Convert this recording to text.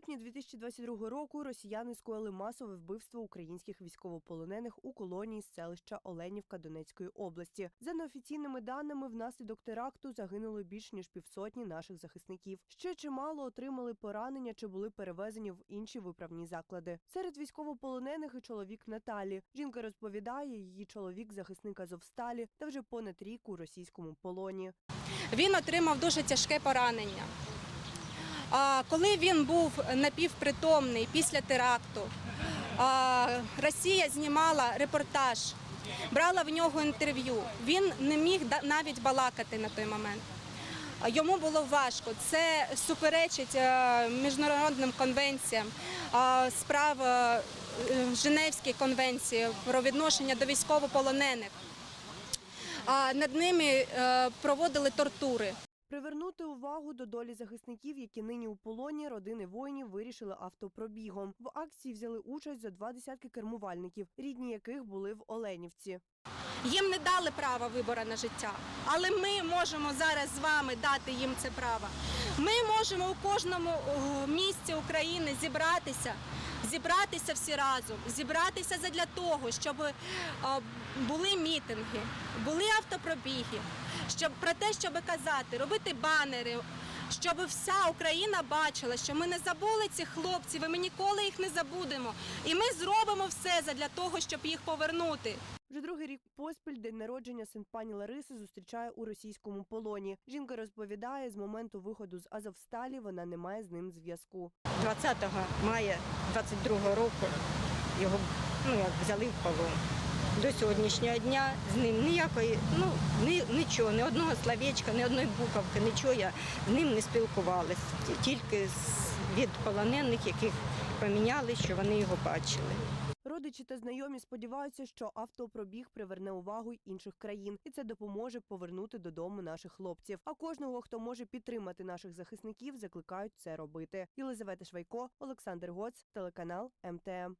липні 2022 року росіяни скоїли масове вбивство українських військовополонених у колонії з селища Оленівка Донецької області. За неофіційними даними, внаслідок теракту загинуло більш ніж півсотні наших захисників. Ще чимало отримали поранення чи були перевезені в інші виправні заклади. Серед військовополонених і чоловік Наталі. Жінка розповідає, її чоловік захисник Азовсталі та вже понад рік у російському полоні. Він отримав дуже тяжке поранення. Коли він був напівпритомний після теракту, Росія знімала репортаж, брала в нього інтерв'ю. Він не міг навіть балакати на той момент. Йому було важко. Це суперечить е, міжнародним конвенціям, справ е, Женевської конвенції про відношення до військовополонених. Над ними е, проводили тортури. Привернути увагу до долі захисників, які нині у полоні, родини воїнів вирішили автопробігом. В акції взяли участь за два десятки кермувальників, рідні яких були в Оленівці. Їм не дали права вибору на життя, але ми можемо зараз з вами дати їм це право. Ми можемо у кожному місці України зібратися, зібратися всі разом, зібратися задля того, щоб е, були мітинги, були автопробіги, щоб про те, щоб казати, робити банери. Щоб вся Україна бачила, що ми не забули цих хлопців, і ми ніколи їх не забудемо. І ми зробимо все задля того, щоб їх повернути. Вже другий рік поспіль день народження син пані Лариси зустрічає у російському полоні. Жінка розповідає, з моменту виходу з Азовсталі вона не має з ним зв'язку. 20 мая 22 року його ну, як взяли в полон. До сьогоднішнього дня з ним ніякої, ну ні, нічого, ні одного словечка, ні одної буковки, нічого я з ним не спілкувалася. Тільки від полонених, яких поміняли, що вони його бачили. Родичі та знайомі сподіваються, що автопробіг приверне увагу й інших країн, і це допоможе повернути додому наших хлопців. А кожного, хто може підтримати наших захисників, закликають це робити. Єлизавета Швайко, Олександр Гоц, телеканал МТМ.